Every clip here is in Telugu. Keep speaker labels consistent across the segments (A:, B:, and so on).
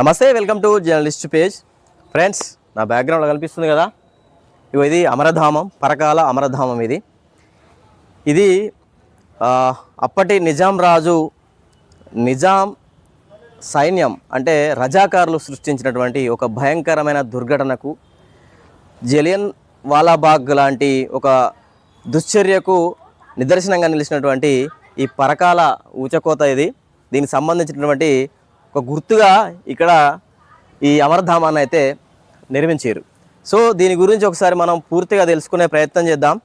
A: నమస్తే welcome to journalist page. Friends నా బ్యాక్గ్రౌండ్లో కనిపిస్తుంది కదా? ఇవి ఇది అమరధామం పరకాల అమరధామం ఇది. ఇది అప్పటి నిజాం రాజు నిజాం సైన్యం అంటే రజాకారులు సృష్టించినటువంటి ఒక భయంకరమైన దుర్ఘటనకు జలియన్ వాలాబాగ్ లాంటి ఒక దుశ్చర్యకు నిదర్శనంగా నిలిచినటువంటి ఈ పరకాల ఊచకోత ఇది. దీనికి సంబంధించినటువంటి ఒక గుర్తుగా ఇక్కడ ఈ అమరధామాన్ని అయితే నిర్మించారు. సో దీని గురించి ఒకసారి మనం పూర్తిగా తెలుసుకునే ప్రయత్నం చేద్దాం.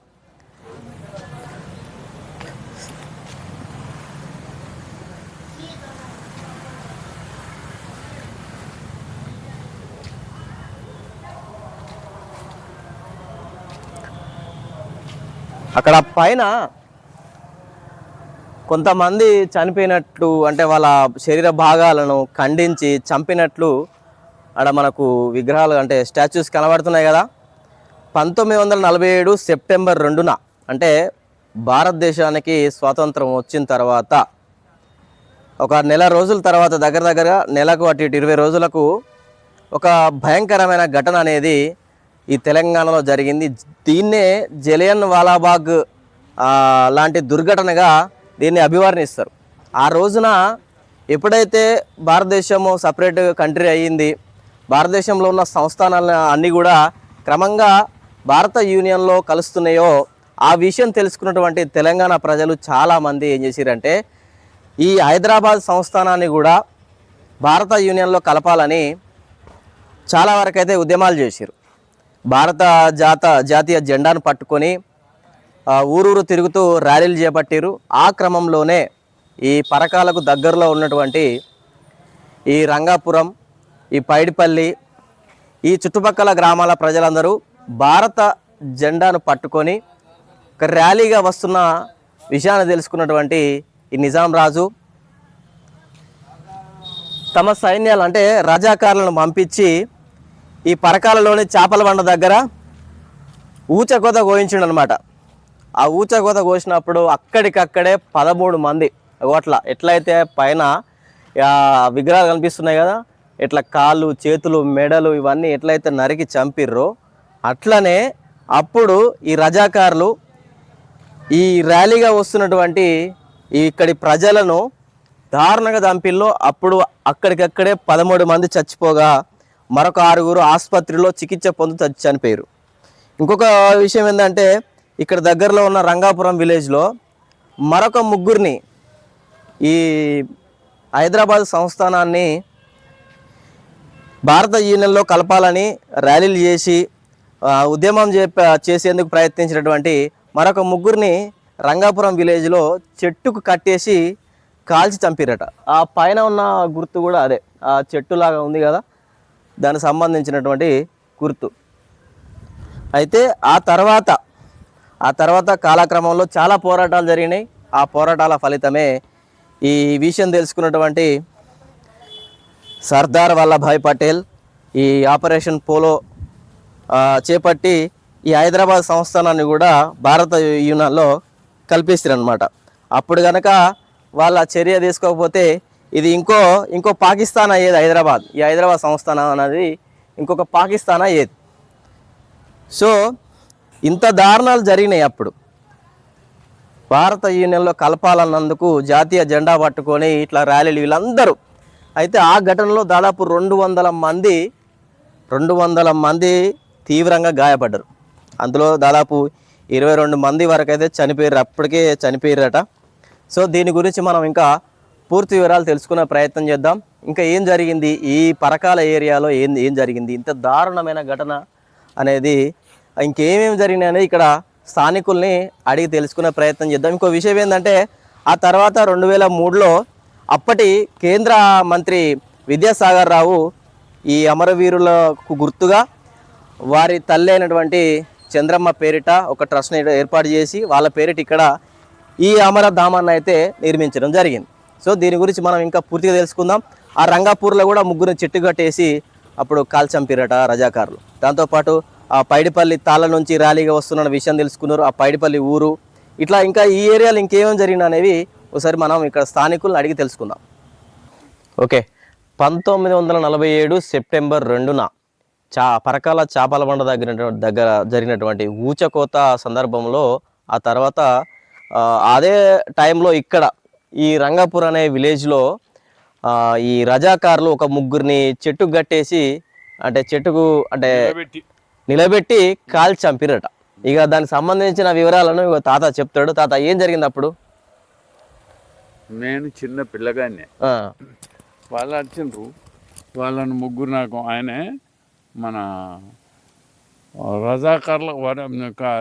A: అక్కడ పైన కొంతమంది చనిపోయినట్లు అంటే వాళ్ళ శరీర భాగాలను ఖండించి చంపినట్లు ఆడ మనకు విగ్రహాలు అంటే స్టాచ్యూస్ కనబడుతున్నాయి కదా. పంతొమ్మిది వందల నలభై ఏడు సెప్టెంబర్ రెండున అంటే భారతదేశానికి స్వాతంత్రం వచ్చిన తర్వాత ఒక నెల రోజుల తర్వాత దగ్గర దగ్గర నెలకు అటు ఇటు ఇరవై రోజులకు ఒక భయంకరమైన ఘటన అనేది ఈ తెలంగాణలో జరిగింది. దీన్నే జలియన్ వాలాబాగ్ లాంటి దుర్ఘటనగా దీన్ని అభివర్ణిస్తారు. ఆ రోజున ఎప్పుడైతే భారతదేశము సపరేట్ కంట్రీ అయ్యింది భారతదేశంలో ఉన్న సంస్థానాలు అన్నీ కూడా క్రమంగా భారత యూనియన్లో కలుస్తున్నాయో ఆ విషయం తెలుసుకున్నటువంటి తెలంగాణ ప్రజలు చాలామంది ఏం చేశారంటే ఈ హైదరాబాద్ సంస్థానాన్ని కూడా భారత యూనియన్లో కలపాలని చాలా వరకైతే ఉద్యమాలు చేశారు భారత జాత జాతీయ జెండాను పట్టుకొని ఊరూరు తిరుగుతూ ర్యాలీలు చేపట్టారు. ఆ క్రమంలోనే ఈ పరకాలకు దగ్గరలో ఉన్నటువంటి ఈ రంగాపురం ఈ పైడిపల్లి ఈ చుట్టుపక్కల గ్రామాల ప్రజలందరూ భారత జెండాను పట్టుకొని ర్యాలీగా వస్తున్న విషయాన్ని తెలుసుకున్నటువంటి ఈ నిజాం రాజు. తమ సైన్యాలు అంటే రజాకారులను పంపించి ఈ పరకాలలోని చేపల బండ దగ్గర ఊచకోత గోయించిండనమాట అనమాట ఆ ఊచకోత కోసినప్పుడు అక్కడికక్కడే పదమూడు మంది ఓట్ల ఎట్లయితే పైన విగ్రహాలు కనిపిస్తున్నాయి కదా ఇట్లా కాళ్ళు చేతులు మెడలు ఇవన్నీ ఎట్లయితే నరికి చంపిర్రో అట్లనే అప్పుడు ఈ రజాకారులు ఈ ర్యాలీగా వస్తున్నటువంటి ఇక్కడి ప్రజలను దారుణంగా చంపిల్లో అప్పుడు అక్కడికక్కడే పదమూడు మంది చచ్చిపోగా మరొక ఆరుగురు ఆసుపత్రిలో చికిత్స పొందుతూ చచ్చి చనిపోయారు. ఇంకొక విషయం ఏంటంటే ఇక్కడ దగ్గరలో ఉన్న రంగాపురం విలేజ్లో మరొక ముగ్గురిని ఈ హైదరాబాద్ సంస్థానాన్ని భారత యూనియన్లో కలపాలని ర్యాలీలు చేసి ఉద్యమం చేసేందుకు ప్రయత్నించినటువంటి మరొక ముగ్గురిని రంగాపురం విలేజ్లో చెట్టుకు కట్టేసి కాల్చి చంపిరట. ఆ పైన ఉన్న గుర్తు కూడా అదే. ఆ చెట్టులాగా ఉంది కదా. దానికి సంబంధించినటువంటి గుర్తు. అయితే ఆ తర్వాత ఆ తర్వాత కాలక్రమంలో చాలా పోరాటాలు జరిగినాయి. ఆ పోరాటాల ఫలితమే ఈ విషయం తెలుసుకున్నటువంటి సర్దార్ వల్లభాయ్ పటేల్ ఈ ఆపరేషన్ పోలో చేపట్టి ఈ హైదరాబాద్ సంస్థానాన్ని కూడా భారత యూనియన్లో కల్పిస్తారనమాట అప్పుడు కనుక వాళ్ళ చర్య తీసుకోకపోతే ఇది ఇంకో ఇంకో పాకిస్తాన్ అయ్యేది హైదరాబాద్. ఈ హైదరాబాద్ సంస్థానం అనేది ఇంకొక పాకిస్తాన్ అయ్యేది. సో ఇంత దారుణాలు జరిగినాయి అప్పుడు. భారత యూనియన్లో కలపాలన్నందుకు జాతీయ జెండా పట్టుకొని ఇట్లా ర్యాలీలు వీళ్ళందరూ. అయితే ఆ ఘటనలో దాదాపు రెండు వందల మంది రెండు వందల మంది తీవ్రంగా గాయపడ్డారు. అందులో దాదాపు ఇరవై రెండు మంది వరకు అయితే చనిపోయారు అప్పటికే చనిపోయారట. సో దీని గురించి మనం ఇంకా పూర్తి వివరాలు తెలుసుకునే ప్రయత్నం చేద్దాం. ఇంకా ఏం జరిగింది ఈ పరకాల ఏరియాలో ఏం ఏం జరిగింది ఇంత దారుణమైన ఘటన అనేది ఇంకేమేమి జరిగినాయి అనేది ఇక్కడ స్థానికుల్ని అడిగి తెలుసుకునే ప్రయత్నం చేద్దాం. ఇంకో విషయం ఏంటంటే ఆ తర్వాత రెండు వేల మూడులో అప్పటి కేంద్ర మంత్రి విద్యాసాగర్ రావు ఈ అమరవీరులకు గుర్తుగా వారి తల్లి అయినటువంటి చంద్రమ్మ పేరిట ఒక ట్రస్ట్ని ఏర్పాటు చేసి వాళ్ళ పేరిట ఇక్కడ ఈ అమరధామాన్ని అయితే నిర్మించడం జరిగింది. సో దీని గురించి మనం ఇంకా పూర్తిగా తెలుసుకుందాం. ఆ రంగాపూర్లో కూడా ముగ్గురు చెట్టు కట్టేసి అప్పుడు కాల్చంపిరట రజాకారులు. దాంతోపాటు ఆ పైడిపల్లి తాళ్ళ నుంచి ర్యాలీగా వస్తున్న విషయం తెలుసుకున్నారు. ఆ పైడిపల్లి ఊరు. ఇట్లా ఇంకా ఈ ఏరియాలో ఇంకేమేమి జరిగిన అనేవి ఒకసారి మనం ఇక్కడ స్థానికులను అడిగి తెలుసుకుందాం. ఓకే. పంతొమ్మిది వందల నలభై ఏడు సెప్టెంబర్ రెండున చా పరకాల చేపల బండ దగ్గర దగ్గర జరిగినటువంటి ఊచకోత సందర్భంలో ఆ తర్వాత అదే టైంలో ఇక్కడ ఈ రంగాపూర్ అనే విలేజ్లో ఈ రజాకారులు ఒక ముగ్గురిని చెట్టుకు కట్టేసి అంటే చెట్టుకు అంటే నిలబెట్టి కాల్చి చంపిరట. ఇక దానికి సంబంధించిన వివరాలను ఇగో తాత చెప్తాడు. తాత ఏం జరిగింది అప్పుడు?
B: నేను చిన్న పిల్లగానే
A: ఆ,
B: వాళ్ళు వచ్చిండ్రు వాళ్ళని ముగ్గురు నాకు ఆయనే మన రజాకార్ల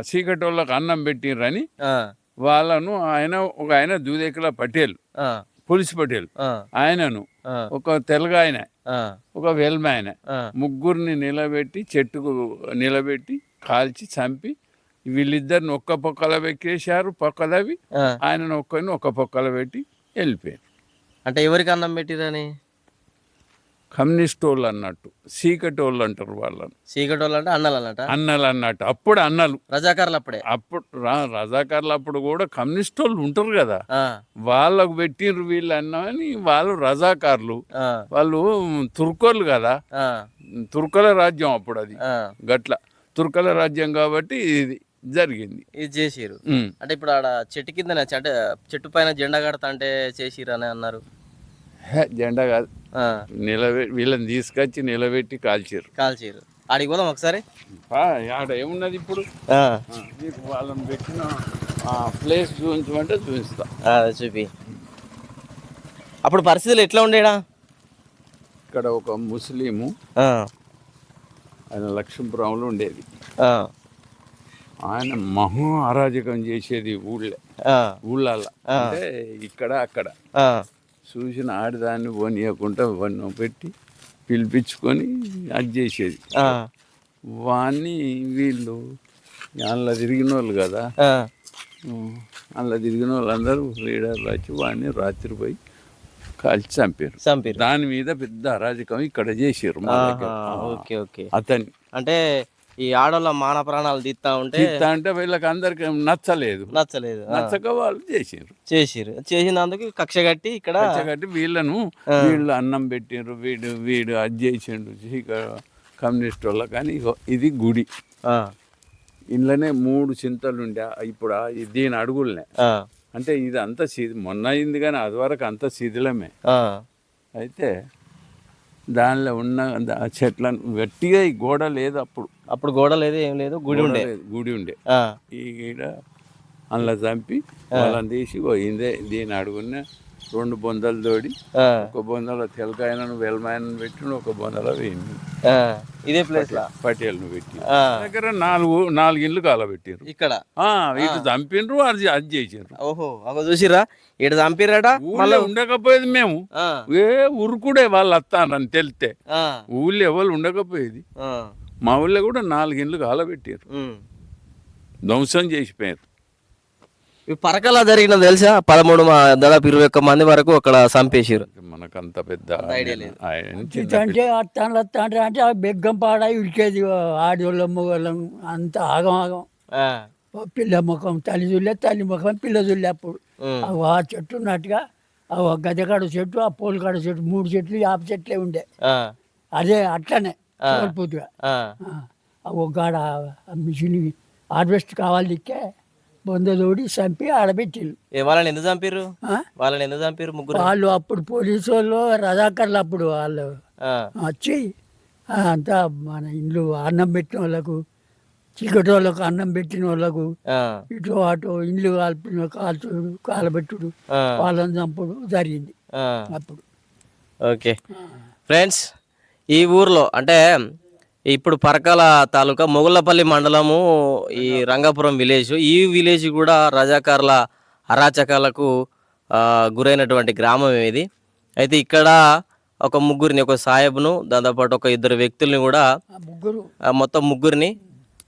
B: చీకటి వాళ్ళకి అన్నం పెట్టిర్రని
A: ఆ,
B: వాళ్ళను ఆయన ఒక ఆయన దూదేకుల పటేల్.
A: ఆ,
B: పులిస్ పటేల్. ఆయనను ఒక తెలుగు ఆయన ఒక వెల్మ ఆయన. ముగ్గురిని నిలబెట్టి చెట్టుకు నిలబెట్టి కాల్చి చంపి వీళ్ళిద్దరిని ఒక్క పక్కల పెట్టేశారు పక్కదవి
A: ఆ.
B: ఆయనను ఒక్కరిని ఒక్క పక్కల పెట్టి వెళ్ళిపోయారు.
A: అంటే ఎవరికి అన్నం పెట్టిరని
B: కమ్యూనిస్ట్ వాళ్ళు అన్నట్టు చీకటి వాళ్ళు అంటారు వాళ్ళని.
A: చీకటి వాళ్ళు అంటే అన్నలు అన్నట
B: అన్నలు అన్నట్టు. అప్పుడు అన్నలు.
A: రజాకారులు అప్పుడే
B: అప్పుడు రజాకారులు అప్పుడు కూడా కమ్యూనిస్ట్ వాళ్ళు ఉంటారు కదా. వాళ్ళకు పెట్టిర్రు వీళ్ళు అన్నని వాళ్ళు రజాకారులు. వాళ్ళు తుర్కోళ్ళు కదా. తుర్కల రాజ్యం అప్పుడు అది. గట్ల. తుర్కల రాజ్యం కాబట్టి ఇది జరిగింది.
A: ఇది చేసిరు. అంటే ఇప్పుడు ఆడ చెట్టు కింద అంటే చెట్టు పైన జెండా కడతా అంటే చేసిరు అని అన్నారు.
B: జెండా కాదు. నిలబె వీళ్ళని తీసుకొచ్చి నిలబెట్టి కాల్చారు
A: కాల్చిరు ఆడికి పోదాం ఒకసారి.
B: ఆడ ఏమున్నది ఇప్పుడు? నీకు వాళ్ళని పెట్టిన ప్లేస్ చూపించమంటే చూపిస్తా.
A: చూపి. అప్పుడు పరిస్థితులు ఎట్లా ఉండేడా?
B: ఇక్కడ ఒక ముస్లిము ఆయన లక్ష్మీపురంలో ఉండేది. ఆయన మహా అరాజకం చేసేది ఊళ్ళో. ఊళ్ళల్లో. అంటే ఇక్కడ అక్కడ. చూసిన ఆడదాన్ని పోనీయకుండా వన్ను పెట్టి పిలిపించుకొని అది చేసేది. వాన్ని వీళ్ళు అందులో తిరిగిన వాళ్ళు కదా. అందులో తిరిగిన వాళ్ళందరూ లీడర్లు వచ్చి వాడిని రాత్రి పోయి కాల్చి చంపారు.
A: చంపిరు.
B: దాని మీద పెద్ద అరాజకం ఇక్కడ చేసారు
A: ఓకే ఓకే.
B: అతన్ని.
A: అంటే ఈ ఆడోళ్ళ మాన ప్రాణాలు తీస్తా ఉంటే
B: తీస్తా అంటే వీళ్ళకి అందరికి నచ్చలేదు.
A: నచ్చలేదు
B: నచ్చక వాళ్ళు చేసారు
A: చేసిరు చేసినందుకు కక్ష కట్టి ఇక్కడ
B: కాబట్టి వీళ్ళను వీళ్ళు అన్నం పెట్టిండ్రు వీడు వీడు అది చేసిండు చీక కమ్యూనిస్ట్ వాళ్ళ కానీ ఇది గుడి.
A: ఆ,
B: ఇంట్లోనే మూడు చింతలు ఉండే ఇప్పుడు దీని అడుగులనే. అంటే ఇది అంత శిథి మొన్న అయింది కానీ అది వరకు అంత శిథిలమే
A: అయితే
B: దానిలో ఉన్న చెట్లను గట్టిగా ఈ గోడ లేదు అప్పుడు.
A: అప్పుడు గోడ లేదు ఏం లేదు గుడి ఉండే.
B: గుడి ఉండే.
A: ఆ,
B: ఈ గీడ అందులో చంపి వాళ్ళని తీసి పోయిందే. దీని అడుగున్న రెండు బొందలు తోడి ఒక బొందలో తెలకాయనను వెల్మాయనను పెట్టిండు ఒక బొందలో వేయింది
A: ఇదే ప్లేస్
B: పటేల్ను పెట్టి దగ్గర నాలుగు నాలుగు ఇల్లు కాలబెట్టారు
A: ఇక్కడ?
B: ఇటు చంపిండ్రు అది అది చేసారు
A: ఓహో చూసిరా ఇటు చంపిరట
B: ఊళ్ళో ఉండకపోయేది మేము. ఏ ఉరుకుడే వాళ్ళు వస్తారని తెలితే. ఊళ్ళో ఎవరు ఉండకపోయేది. మా ఊళ్ళో కూడా నాలుగు ఇండ్లు కాలబెట్టారు. ధ్వంసం చేసిపోయారు.
A: ఈ పరకల జరిగిన తెలుసా? పదమూడు మా దాదాపు ఇరవై ఒక్క మంది వరకు అక్కడ చంపేసారు.
B: మనకు అంత పెద్ద
C: అంటే అత్తాను అత్తాంటే అంటే బెగ్గం పాడ ఉడికేది ఆడవాళ్ళం మగవాళ్ళం అంత ఆగం ఆగం. పిల్ల ముఖం తల్లి చూడలే తల్లి ముఖం పిల్ల చూడలే అప్పుడు. ఆ చెట్టు ఉన్నట్టుగా ఆ గజకాడ చెట్టు ఆ పోలకాడ చెట్టు మూడు చెట్లు యాప చెట్లే ఉండే.
A: ఆ,
C: అదే అట్లనే. ఒక గాడ మిషన్ హార్వెస్ట్ కావాలి దిక్కే బొందలోడి చంపి ఆడబెట్టిళ్ళు
A: ఏ వాళ్ళని ఎందుకు చంపిర్రు?
C: ఆ?
A: వాళ్ళని ఎందుకు చంపిర్రు ముగ్గురు?
C: వాళ్ళు అప్పుడు పోలీసు వాళ్ళు రజాకర్లు అప్పుడు వాళ్ళు వచ్చి అంతా మన ఇండ్లు అన్నం పెట్టిన వాళ్ళకు చీకటి వాళ్ళకు అన్నం పెట్టిన వాళ్ళకు ఇటు అటు ఇండ్లు కాల్పిన కాల్చుడు కాలబెట్టుడు వాళ్ళని చంపుడు జరిగింది. అప్పుడు.
A: ఓకే. ఫ్రెండ్స్ ఈ ఊర్లో అంటే ఇప్పుడు పరకాల తాలూకా మొగుళ్ళపల్లి మండలము ఈ రంగాపురం విలేజ్ ఈ విలేజ్ కూడా రజాకారుల అరాచకాలకు గురైనటువంటి గ్రామం ఇది. అయితే ఇక్కడ ఒక ముగ్గురిని ఒక సాహెబ్ను దాంతోపాటు ఒక ఇద్దరు వ్యక్తుల్ని కూడా మొత్తం ముగ్గురిని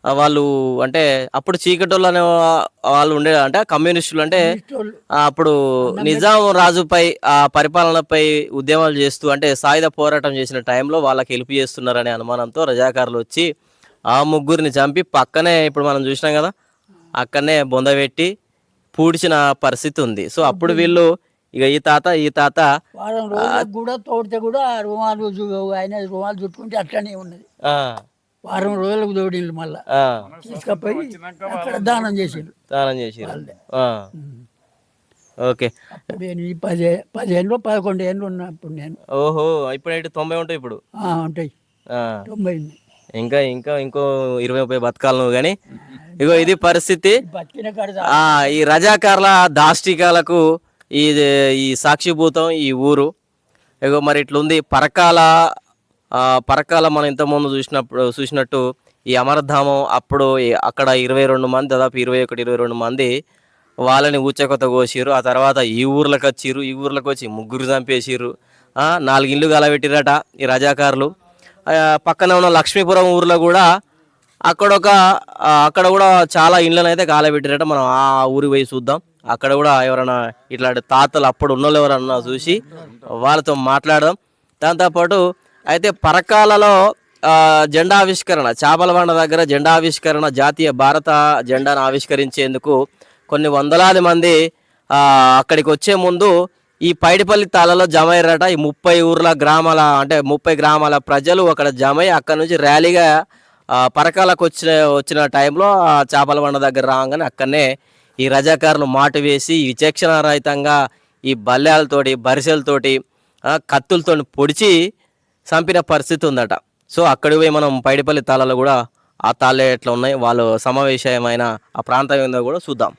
A: వాళ్ళు అంటే అప్పుడు చీకటోళ్ళు అనే వాళ్ళు ఉండే అంటే కమ్యూనిస్టులు అంటే అప్పుడు నిజాం రాజుపై ఆ పరిపాలనపై ఉద్యమాలు చేస్తూ అంటే సాయుధ పోరాటం చేసిన టైంలో వాళ్ళకి హెల్ప్ చేస్తున్నారనే అనుమానంతో రజాకారులు వచ్చి ఆ ముగ్గురిని చంపి పక్కనే ఇప్పుడు మనం చూసినాం కదా అక్కడనే బొందబెట్టి పూడ్చిన పరిస్థితి ఉంది. సో అప్పుడు వీళ్ళు ఇక ఈ తాత ఈ తాత
C: కూడా తోడితే కూడా రుమాలు ఆయన రుమాలు చుట్టుకుంటే అట్లనే ఉన్నది. వారం రోజులకు తోడిండు మళ్ళా. తీసుకపోయి అక్కడ దానం చేసిండు. వాళ్ళే.
A: ఆ, ఓకే.
C: నేను పది పదిహేను పదకొండు ఏళ్ళు ఉన్నప్పుడు నేను.
A: ఓహో ఇప్పుడు అయితే తొంభై ఉంటాయి ఇప్పుడు?
C: ఉంటాయి. తొంభై.
A: ఇంకా ఇంకా ఇంకో ఇరవై ముప్పై బతకాలు నువ్వు కానీ ఇగో ఇది పరిస్థితి. ఈ రజాకార్ల దాష్టికాలకు ఈ ఈ సాక్షిభూతం ఈ ఊరు. ఇగో మరి ఇట్లుంది. పరకాల పరకాల మనం ఇంతకుముందు చూసినప్పుడు చూసినట్టు ఈ అమరధామం అప్పుడు అక్కడ ఇరవై రెండు మంది దాదాపు ఇరవై ఒకటి ఇరవై రెండు మంది వాళ్ళని ఊచకొత కోసిరు ఆ తర్వాత ఈ ఊర్లకు వచ్చిర్రు. ఈ ఊర్లకు వచ్చి ముగ్గురు చంపేసిరు నాలుగు ఇల్లు గలబెట్టిరట ఈ రజాకారులు. పక్కన ఉన్న లక్ష్మీపురం ఊర్లో కూడా అక్కడ ఒక అక్కడ కూడా చాలా ఇండ్లను అయితే కాలబెట్టిరట మనం ఆ ఊరి పోయి చూద్దాం. అక్కడ కూడా ఎవరైనా ఇట్లాంటి తాతలు అప్పుడు ఉన్న ఎవరన్నా చూసి వాళ్ళతో మాట్లాడదాం. దాంతోపాటు అయితే పరకాలలో జెండా ఆవిష్కరణ చేపలబండ దగ్గర జెండా ఆవిష్కరణ జాతీయ భారత జెండాను ఆవిష్కరించేందుకు కొన్ని వందలాది మంది అక్కడికి వచ్చే ముందు ఈ పైడిపల్లి తాళలో జమ అయ్యారట. ఈ ముప్పై ఊర్ల గ్రామాల అంటే ముప్పై గ్రామాల ప్రజలు అక్కడ జమ అయ్యి అక్కడ నుంచి ర్యాలీగా పరకాలకు వచ్చిన వచ్చిన టైంలో ఆ చేపల బండ దగ్గర రాగానే అక్కడనే ఈ రజాకారులు మాట వేసి విచక్షణ రహితంగా ఈ బల్లెలతోటి బరిసెలతోటి కత్తులతో పొడిచి చంపిన పరిస్థితి ఉందట. సో అక్కడికి పోయి మనం పైడిపల్లి తాళాలు కూడా ఆ తాళ్ళే ఎట్లా ఉన్నాయి వాళ్ళు సమావేశమైన ఆ ప్రాంతం ఏందో కూడా చూద్దాం.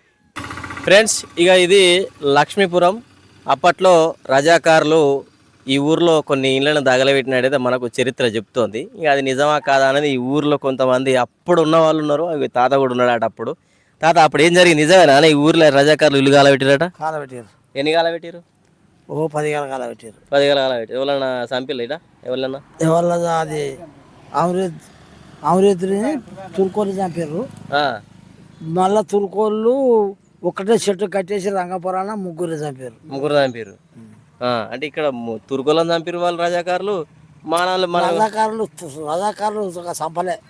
A: ఫ్రెండ్స్ ఇక ఇది లక్ష్మీపురం. అప్పట్లో రజాకారులు ఈ ఊర్లో కొన్ని ఇళ్ళను తగలబెట్టినట్టయితే మనకు చరిత్ర చెప్తోంది. ఇక అది నిజమా కాదా అనేది ఈ ఊర్లో కొంతమంది అప్పుడు ఉన్న వాళ్ళు ఉన్నారు అవి తాత కూడా ఉన్నాడట అప్పుడు. తాత అప్పుడు ఏం జరిగింది? నిజమేనా? ఈ ఊర్లో రజాకారులు ఇల్లు కాలబెట్టిరట
D: కాలబెట్టారు
A: ఎన్ని కాలబెట్టిరు
D: ఓ పది గల కాలబెట్టారు
A: పది గల కాలబెట్టి ఎవరన్నా చంపిల్లు ఇట ఎవరన్నా?
D: ఎవరి అది అమృత్ అమృతుని తుర్కోలు చంపారు మళ్ళా తుర్కోళ్ళు ఒకటే చెట్టు కట్టేసి రంగపురాణ ముగ్గురు చంపారు
A: ముగ్గురు చంపారు అంటే ఇక్కడ తుర్కోలను చంపారు వాళ్ళు రజాకారులు మానాలు మన
D: రజాకారులు రజాకారులు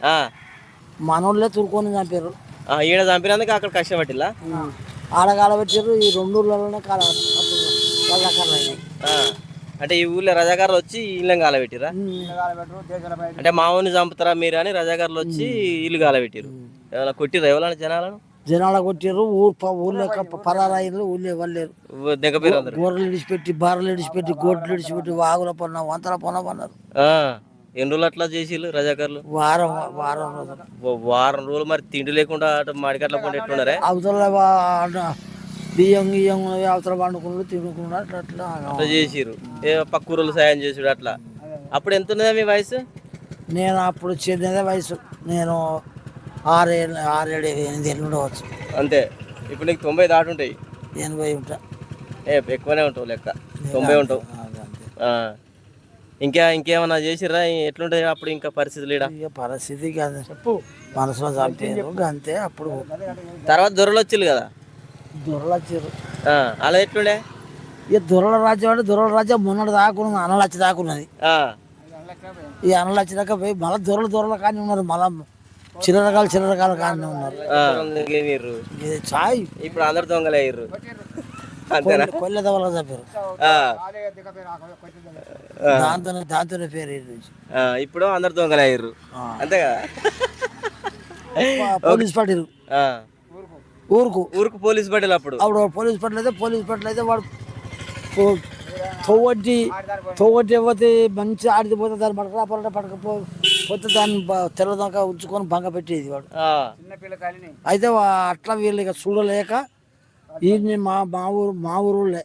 A: ఆ,
D: మనోళ్ళే తుర్కొని చంపారు
A: ఈడ చంపినందుకు అక్కడ కష్టపట్టిల్లా
D: ఆడ కాలబెట్టారు ఈ రెండు ఊళ్ళలోనే కాల అప్పుడు రజాకారులు అయినాయి
A: ఆ, అంటే ఈ ఊర్లో రజాకారులు వచ్చి ఇల్లు కాలబెట్టిరా అంటే మామూలు చంపుతారా మీరు అని రజాకారులు వచ్చి ఇల్లు కాలబెట్టిరు ఏమైనా కొట్టిరా ఎవరైనా జనాలను?
D: జనాల కొట్టారు ఊరు ఊళ్ళో పరారాయిలు ఊళ్ళో ఇవ్వలేరు గొర్రెలు ఇడిచిపెట్టి బార్లు ఇడిచిపెట్టి గొడ్లు ఇడిచిపెట్టి వాగుల పొన్న వంతల పొన్న పన్నారు.
A: ఆ, ఎన్ని రోజులు అట్లా చేసిల్లు రజాకారులు
D: వారం వారం రోజులు.
A: వారం రోజులు మరి తిండి లేకుండా మాడికట్ల పండు ఎట్లున్నారే
D: అవతల బియ్యం గియ్యం అవతల పండుకున్నాడు తినుకున్నాడు అట్లా అట్లా
A: అట్లా చేసిరు ఏ పక్క ఊరోళ్ళు సాయం చేసుడు అట్లా. అప్పుడు ఎంత ఉన్నదా మీ వయసు?
D: నేను అప్పుడు చెందిన వయసు. నేను ఆరేళ్ళు ఆరేడు ఎనిమిది ఏళ్ళు ఉండవచ్చు.
A: అంతే. ఇప్పుడు నీకు తొంభై దాటి ఉంటాయి.
D: ఎనభై ఉంటా.
A: ఏ ఎక్కువనే ఉంటావు లెక్క. తొంభై ఉంటావు. ఇంకా ఇంకేమన్నా చేసిర్రా? ఎట్లుంటాయి అప్పుడు ఇంకా పరిస్థితులు
D: ఇక పరిస్థితి కాదు చెప్పు. మనసులో చంపారు అంతే అప్పుడు.
A: తర్వాత దొరలు వచ్చిల్లు కదా?
D: దొరలు వచ్చారు
A: ఆ, అలా ఎట్లుండే?
D: ఇక దొరల రాజ్యం అంటే దొరల రాజ్యం మొన్నటి దాకున్నది అనలు వచ్చి దాకున్నది ఈ అనలు వచ్చి దాకా పోయి మళ్ళీ దొరలు దొరలు కానీ ఉన్నారు మళ్ళీ చిల్లరకాలు చిల్లరకాలు కానీ ఉన్నారు.
A: ఆ, ఇంకేమిర్రు?
D: ఇది చాయ్.
A: ఇప్పుడు అందరు దొంగలే అయ్యారు
D: కొల్లె దొరలు చంపారు
A: ఆ,
D: దాంతోనే పేరు
A: ఇప్పుడు అందరు దొంగలే అయ్యారు. అంతే కదా
D: పోలీస్
A: ఆ,
D: ఊరుకు.
A: ఊరికి పోలీస్ పట్టేలు అప్పుడు?
D: అప్పుడు పోలీస్ పట్ల అయితే పోలీస్ పట్ల అయితే వాడు తోవడ్డి తోవడ్డి పోతే మంచి ఆడితే పోతే దాన్ని పడకపోతే పడకపో పోతే దాన్ని తెల్లదాకా ఉంచుకొని భంగ పెట్టేది వాడు.
A: ఆ,
D: అయితే వా- అట్లా వీళ్ళు ఇక చూడలేక ఈ మా మా ఊరు మా ఊరులే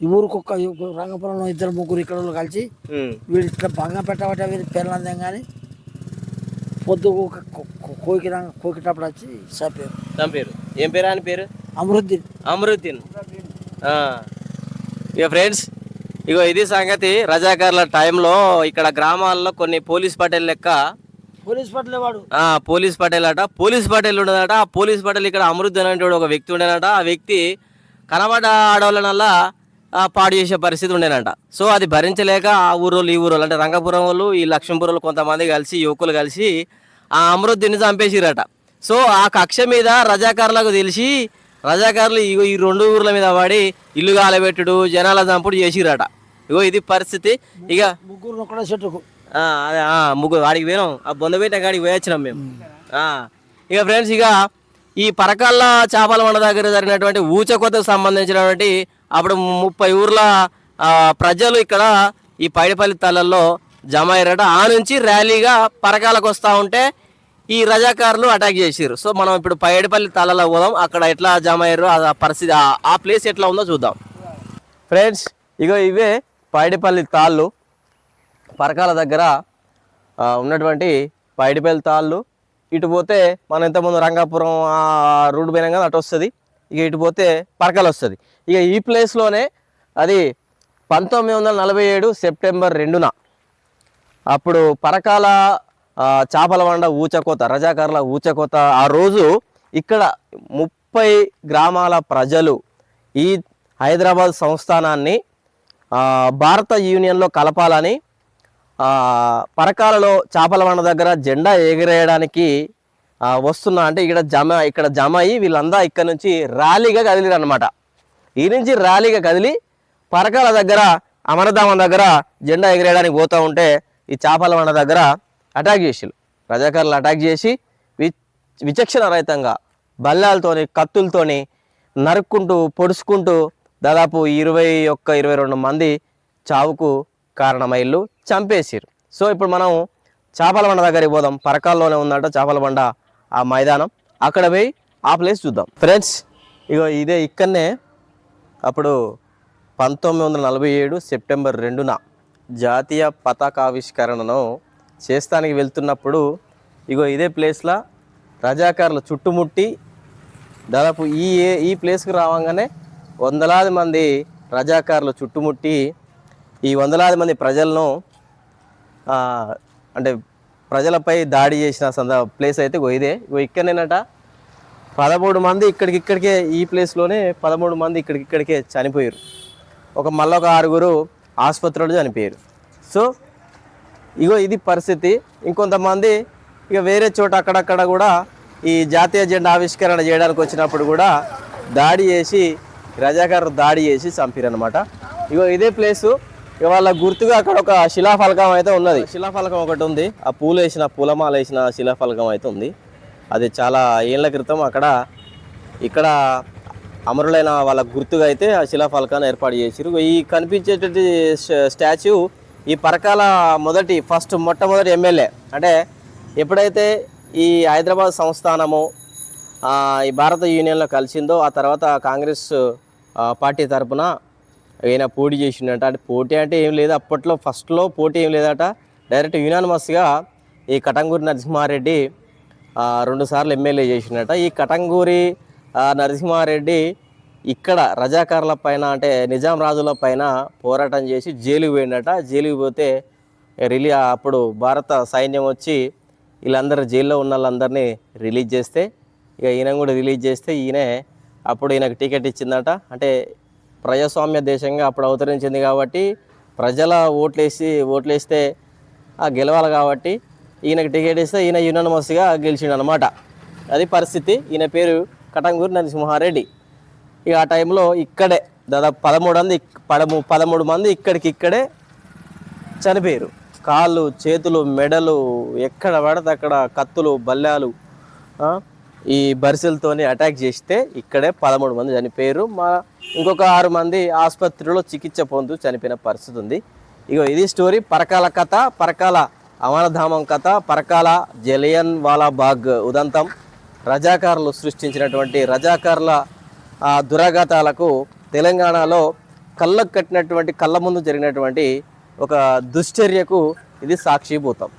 D: ఈ ఊరికి ఒక్క రంగపురంలో ఇద్దరు ముగ్గురు ఇక్కడ వాళ్ళు కలిసి వీడు ఇట్లా భంగ పెట్టబట్టే వీళ్ళు పిల్లలందేం కానీ పొద్దు కోకి కోకిటప్పుడు వచ్చి చంపారు
A: చంపారు ఏం పేరు అని పేరు?
D: అమృద్ధి
A: అమరుద్దీన్. ఆ. ఇక ఫ్రెండ్స్ ఇగో ఇది సంగతి రజాకార్ల టైంలో ఇక్కడ గ్రామాల్లో కొన్ని పోలీస్ పటేల్ లెక్క
D: పోలీస్ పట్ల వాడు.
A: ఆ, పోలీస్ పటేల్ అట. పోలీస్ పటేల్ ఉండదట ఆ పోలీస్ పటేల్ ఇక్కడ అమరుద్దీన్ అనేటువంటి ఒక వ్యక్తి ఉండేనట. ఆ వ్యక్తి కనబడ్డ ఆడవాళ్ళనల్లా పాడు చేసే పరిస్థితి ఉండేనంట. సో అది భరించలేక ఆ ఊరోళ్ళు ఈ ఊరోళ్ళు అంటే రంగపురం వాళ్ళు ఈ లక్ష్మీపురం వాళ్ళు కొంతమంది కలిసి యువకులు కలిసి ఆ అమరుద్దీన్ని చంపేసిరట. సో ఆ కక్ష మీద రజాకారులకు తెలిసి రజాకారులు ఇగో ఈ రెండు ఊర్ల మీద పడి ఇల్లు కాలబెట్టుడు జనాల చంపుడు చేసిరట. ఇగో ఇది పరిస్థితి. ఇక
D: ముగ్గురు చెట్టుకు.
A: అదే ముగ్గురు వాడికి పోయినాం. ఆ బొందబెట్టిన కాడికి పోయొచ్చినాం మేము. ఇక ఫ్రెండ్స్ ఇక ఈ పరకాల చేపల వండ దగ్గర జరిగినటువంటి ఊచకొత్తకు సంబంధించినటువంటి అప్పుడు ముప్పై ఊర్ల ప్రజలు ఇక్కడ ఈ పైడిపల్లి తలల్లో జమ అయ్యారట. ఆ నుంచి ర్యాలీగా పరకాలకు వస్తూ ఉంటే ఈ రజాకారులు అటాక్ చేసారు సో మనం ఇప్పుడు పైడిపల్లి తలలో పోదాం. అక్కడ ఎట్లా జమ అయ్యారు ఆ పరిస్థితి ఆ- ప్లేస్ ఎట్లా ఉందో చూద్దాం. ఫ్రెండ్స్ ఇగో ఇవే పైడిపల్లి తాళ్ళు. పరకాల దగ్గర ఉన్నటువంటి పైడిపల్లి తాళ్ళు. ఇటు పోతే మనం ఇంతకుముందు రంగాపురం రోడ్డు రూట్ పోయినాం అటు వస్తుంది. ఇక ఇటు పోతే పరకాలు వస్తుంది. ఇక ఈ ప్లేస్లోనే అది పంతొమ్మిది వందల నలభై ఏడు సెప్టెంబర్ రెండున అప్పుడు పరకాల చేపల వండ ఊచకోత రజాకారుల ఊచకోత ఆ రోజు ఇక్కడ ముప్పై గ్రామాల ప్రజలు ఈ హైదరాబాద్ సంస్థానాన్ని భారత యూనియన్లో కలపాలని పరకాలలో చేపల వండ దగ్గర జెండా ఎగిరేయడానికి వస్తున్నా అంటే ఇక్కడ జమ ఇక్కడ జమ అయ్యి వీళ్ళందా ఇక్కడ నుంచి ర్యాలీగా కదిలిరు అనమాట ఈ నుంచి ర్యాలీగా కదిలి పరకాల దగ్గర అమరధామం దగ్గర జెండా ఎగిరేయడానికి పోతూ ఉంటే ఈ చేపల వండ దగ్గర అటాక్ చేసిరు రజాకారులు అటాక్ చేసి వి విచక్షణ రహితంగా బల్లాలతోని కత్తులతోని నరుక్కుంటూ పొడుచుకుంటూ దాదాపు ఇరవై ఒక్క ఇరవై రెండు మంది చావుకు కారణమైళ్ళు చంపేసిరు. సో ఇప్పుడు మనం చేపల బండ దగ్గరికి పోదాం. పరకాల్లోనే ఉందంట చేపల బండ. ఆ మైదానం. అక్కడ పోయి ఆ ప్లేస్ చూద్దాం. ఫ్రెండ్స్ ఇగో ఇదే ఇక్కడనే అప్పుడు పంతొమ్మిది వందల నలభై ఏడు సెప్టెంబర్ రెండున జాతీయ పతాకావిష్కరణను చేస్తానికి వెళ్తున్నప్పుడు ఇగో ఇదే ప్లేస్లో రజాకారులు చుట్టుముట్టి దాదాపు ఈ ఈ ప్లేస్కి రావంగానే వందలాది మంది రజాకారులు చుట్టుముట్టి ఈ వందలాది మంది ప్రజలను అంటే ప్రజలపై దాడి చేసిన సంద ప్లేస్ అయితే ఇదే. ఇగో ఇక్కడనేనట. పదమూడు మంది ఇక్కడికి ఇక్కడికే ఈ ప్లేస్లోనే పదమూడు మంది ఇక్కడికి ఇక్కడికే చనిపోయారు. ఒక మళ్ళీ ఒక ఆరుగురు ఆసుపత్రిలో చనిపోయారు. సో ఇగో ఇది పరిస్థితి. ఇంకొంతమంది ఇక వేరే చోట అక్కడక్కడ కూడా ఈ జాతీయ జెండా ఆవిష్కరణ చేయడానికి వచ్చినప్పుడు కూడా దాడి చేసి రజాకారు దాడి చేసి చంపారనమాట ఇగో ఇదే ప్లేసు వాళ్ళ గుర్తుగా అక్కడ ఒక శిలాఫలకం అయితే ఉన్నది. శిలాఫలకం ఒకటి ఉంది. ఆ పూలు వేసిన పూలమాల వేసిన శిలాఫలకం అయితే ఉంది. అది చాలా ఏళ్ళ క్రితం అక్కడ ఇక్కడ అమరులైన వాళ్ళ గుర్తుగా అయితే ఆ శిలాఫలకాన్ని ఏర్పాటు చేసారు ఈ కనిపించేటువంటి స్టాచ్యూ ఈ పరకాల మొదటి ఫస్ట్ మొట్టమొదటి ఎమ్మెల్యే. అంటే ఎప్పుడైతే ఈ హైదరాబాద్ సంస్థానము ఈ భారత యూనియన్లో కలిసిందో ఆ తర్వాత కాంగ్రెస్ పార్టీ తరపున ఈయన పోటీ చేసిండట. అంటే పోటీ అంటే ఏం లేదు. అప్పట్లో ఫస్ట్లో పోటీ ఏం లేదట. డైరెక్ట్ యునానిమస్గా ఈ కటంగూరి నరసింహారెడ్డి రెండుసార్లు రెండు సార్లు ఎమ్మెల్యే చేసిండట. ఈ కటంగూరి నరసింహారెడ్డి ఇక్కడ రజాకారుల పైన అంటే నిజాం రాజుల పైన పోరాటం చేసి జైలుకి పోయిండట. జైలుకి పోతే రిలీ అప్పుడు భారత సైన్యం వచ్చి వీళ్ళందరూ జైల్లో ఉన్న వాళ్ళందరినీ రిలీజ్ చేస్తే ఇక ఈయన కూడా రిలీజ్ చేస్తే ఈయనే అప్పుడు ఈయనకు టికెట్ ఇచ్చిందట. అంటే ప్రజాస్వామ్య దేశంగా అప్పుడు అవతరించింది కాబట్టి ప్రజల ఓట్లేసి ఓట్లేస్తే ఆ గెలవాలి కాబట్టి ఈయనకి టికెట్ ఇస్తే ఈయన యునానమస్గా గెలిచిండు అనమాట అది పరిస్థితి. ఈయన పేరు కటంగూరు నరసింహారెడ్డి. ఇక ఆ టైంలో ఇక్కడే దాదాపు పదమూడు మంది పదము పదమూడు మంది ఇక్కడికి ఇక్కడే చనిపోయారు. కాళ్ళు చేతులు మెడలు ఎక్కడ పడితే అక్కడ కత్తులు బల్లాలు ఈ బరిసెలతోని అటాక్ చేస్తే ఇక్కడే పదమూడు మంది చనిపోయారు. మా ఇంకొక ఆరు మంది ఆసుపత్రిలో చికిత్స పొందు చనిపోయిన పరిస్థితి ఉంది. ఇగో ఇది స్టోరీ. పరకాల కథ పరకాల అమరధామం కథ పరకాల జలియన్ వాలాబాగ్ ఉదంతం. రజాకారులు సృష్టించినటువంటి రజాకారుల దురాఘాతాలకు తెలంగాణలో కళ్ళకు కట్టినటువంటి కళ్ళ ముందు జరిగినటువంటి ఒక దుశ్చర్యకు ఇది సాక్షిభూతం.